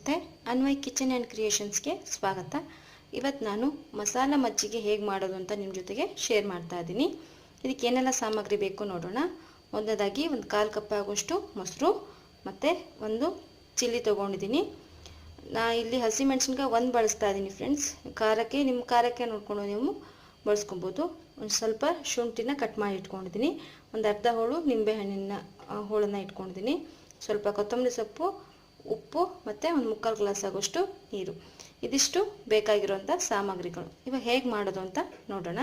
ನಮಸ್ತೆ, Anvay kitchen and ಕ್ರಿಯೇಷನ್ಸ್ಗೆ ಸ್ವಾಗತ. ಇವತ್ತು ನಾನು ಮಸಾಲ ಮಜ್ಜಿಗೆ ಹೇಗೆ ಮಾಡೋದು ಅಂತ ನಿಮ್ಮ ಜೊತೆಗೆ ಶೇರ್ ಮಾಡ್ತಾ ಇದ್ದೀನಿ. ಇದಕ್ಕೆ ಏನೆಲ್ಲ ಸಾಮಗ್ರಿ ಬೇಕು ನೋಡೋಣ. ಮೊದಲದಾಗಿ ಒಂದು ಕಾಲು ಕಪ್ ಆಗುವಷ್ಟು ಮೊಸರು, ಮತ್ತು ಒಂದು ಚಿಲ್ಲಿ ತೊಗೊಂಡಿದ್ದೀನಿ. ನಾ ಇಲ್ಲಿ ಹಸಿಮೆಣ್ಸಿನ್ಕಾಯಿ ಒಂದು ಬಳಸ್ತಾ ಇದ್ದೀನಿ ಫ್ರೆಂಡ್ಸ್. ಖಾರಕ್ಕೆ ನಿಮ್ಮ ಖಾರಕ್ಕೆ ನೋಡಿಕೊಂಡು ನೀವು ಬಳಸ್ಕೊಬೋದು. ಒಂದು ಸ್ವಲ್ಪ ಶುಂಠಿನ ಕಟ್ ಮಾಡಿ ಇಟ್ಕೊಂಡಿದ್ದೀನಿ. ಒಂದು ಅರ್ಧ ಹೋಳು ನಿಂಬೆಹಣ್ಣಿನ ಹಣ್ಣಿನ ಹೋಳನ್ನು ಇಟ್ಕೊಂಡಿದ್ದೀನಿ. ಸ್ವಲ್ಪ ಕೊತ್ತಂಬರಿ ಸೊಪ್ಪು ಉಪ್ಪು ಮತ್ತು ಒಂದು ಮುಕ್ಕಾಲು ಗ್ಲಾಸ್ ಆಗೋಷ್ಟು ನೀರು. ಇದಿಷ್ಟು ಬೇಕಾಗಿರುವಂಥ ಸಾಮಗ್ರಿಗಳು. ಇವಾಗ ಹೇಗೆ ಮಾಡೋದು ಅಂತ ನೋಡೋಣ.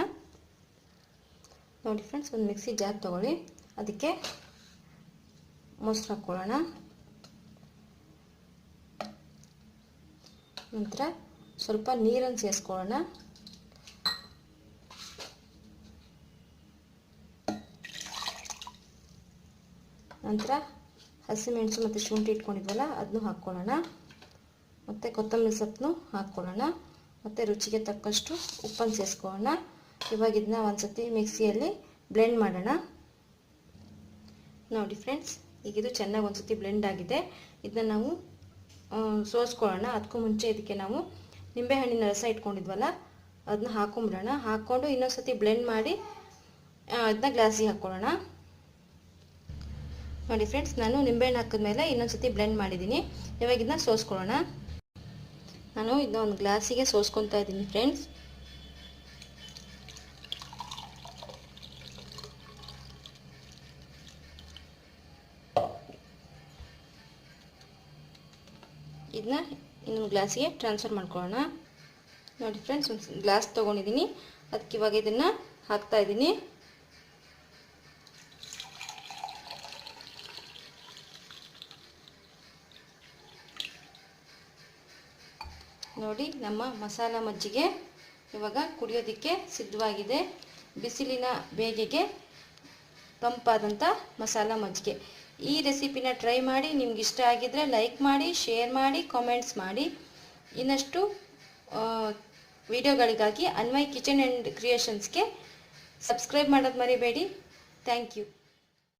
ನೋಡಿ ಫ್ರೆಂಡ್ಸ್ ಒಂದು ಮಿಕ್ಸಿ ಜಾಗ ತೊಗೊಳ್ಳಿ. ಅದಕ್ಕೆ ಮೊಸರು ಹಾಕ್ಕೊಳ್ಳೋಣ ನಂತರ ಸ್ವಲ್ಪ ನೀರನ್ನು ಸೇರಿಸ್ಕೊಳ್ಳೋಣ. ನಂತರ ಹಸಿಮೆಣಸು ಮತ್ತು ಶುಂಠಿ ಇಟ್ಕೊಂಡಿದ್ವಲ್ಲ ಅದನ್ನು ಹಾಕ್ಕೊಳ್ಳೋಣ. ಮತ್ತು ಕೊತ್ತಂಬರಿ ಸೊಪ್ಪನ್ನು ಹಾಕ್ಕೊಳ್ಳೋಣ. ಮತ್ತು ರುಚಿಗೆ ತಕ್ಕಷ್ಟು ಉಪ್ಪನ್ನು ಸೇರಿಸ್ಕೊಳ್ಳೋಣ. ಇವಾಗ ಇದನ್ನ ಒಂದ್ಸತಿ ಮಿಕ್ಸಿಯಲ್ಲಿ ಬ್ಲೆಂಡ್ ಮಾಡೋಣ. ನೋಡಿ ಫ್ರೆಂಡ್ಸ್ ಈಗ ಇದು ಚೆನ್ನಾಗಿ ಒಂದ್ಸತಿ ಬ್ಲೆಂಡ್ ಆಗಿದೆ. ಇದನ್ನ ನಾವು ಸೋಸ್ಕೊಳ್ಳೋಣ. ಅದಕ್ಕೂ ಮುಂಚೆ ಇದಕ್ಕೆ ನಾವು ನಿಂಬೆಹಣ್ಣಿನ ರಸ ಇಟ್ಕೊಂಡಿದ್ವಲ್ಲ ಅದನ್ನ ಹಾಕೊಂಬಿಡೋಣ. ಹಾಕ್ಕೊಂಡು ಇನ್ನೊಂದ್ಸತಿ ಬ್ಲೆಂಡ್ ಮಾಡಿ ಅದನ್ನ ಗ್ಲಾಸಿಗೆ ಹಾಕ್ಕೊಳ್ಳೋಣ. ನೋಡಿ ಫ್ರೆಂಡ್ಸ್ ನಾನು ನಿಂಬೆಹಣ್ಣು ಹಾಕಿದ್ಮೇಲೆ ಇನ್ನೊಂದ್ಸತಿ ಬ್ಲೆಂಡ್ ಮಾಡಿದ್ದೀನಿ. ಇವಾಗ ಇದನ್ನ ಸೋಸ್ಕೊಳ್ಳೋಣ. ನಾನು ಇದನ್ನ ಒಂದು ಗ್ಲಾಸಿಗೆ ಸೋಸ್ಕೊತಾ ಇದ್ದೀನಿ ಫ್ರೆಂಡ್ಸ್ ಇದನ್ನ ಇನ್ನೊಂದು ಗ್ಲಾಸಿಗೆ ಟ್ರಾನ್ಸ್ಫರ್ ಮಾಡ್ಕೊಳ್ಳೋಣ. ನೋಡಿ ಫ್ರೆಂಡ್ಸ್ ಒಂದು ಗ್ಲಾಸ್ ತೊಗೊಂಡಿದ್ದೀನಿ. ಅದಕ್ಕೆ ಇವಾಗ ಇದನ್ನು ಹಾಕ್ತಾ ಇದ್ದೀನಿ. ನೋಡಿ ನಮ್ಮ ಮಸಾಲ ಮಜ್ಜಿಗೆ ಇವಾಗ ಕುಡಿಯೋದಕ್ಕೆ ಸಿದ್ಧವಾಗಿದೆ. ಬಿಸಿಲಿನ ಬೇಗೆಗೆ ತಂಪಾದಂಥ ಮಸಾಲ ಮಜ್ಜಿಗೆ. ಈ ರೆಸಿಪಿನ ಟ್ರೈ ಮಾಡಿ, ನಿಮ್ಗೆ ಇಷ್ಟ ಆಗಿದ್ರೆ ಲೈಕ್ ಮಾಡಿ, ಶೇರ್ ಮಾಡಿ, ಕಾಮೆಂಟ್ಸ್ ಮಾಡಿ. ಇನ್ನಷ್ಟು ವಿಡಿಯೋಗಳಿಗಾಗಿ ಅನ್ವಯ್ ಕಿಚನ್ ಆ್ಯಂಡ್ ಕ್ರಿಯೇಷನ್ಸ್ಗೆ ಸಬ್ಸ್ಕ್ರೈಬ್ ಮಾಡೋದು ಮರಿಬೇಡಿ. Thank you.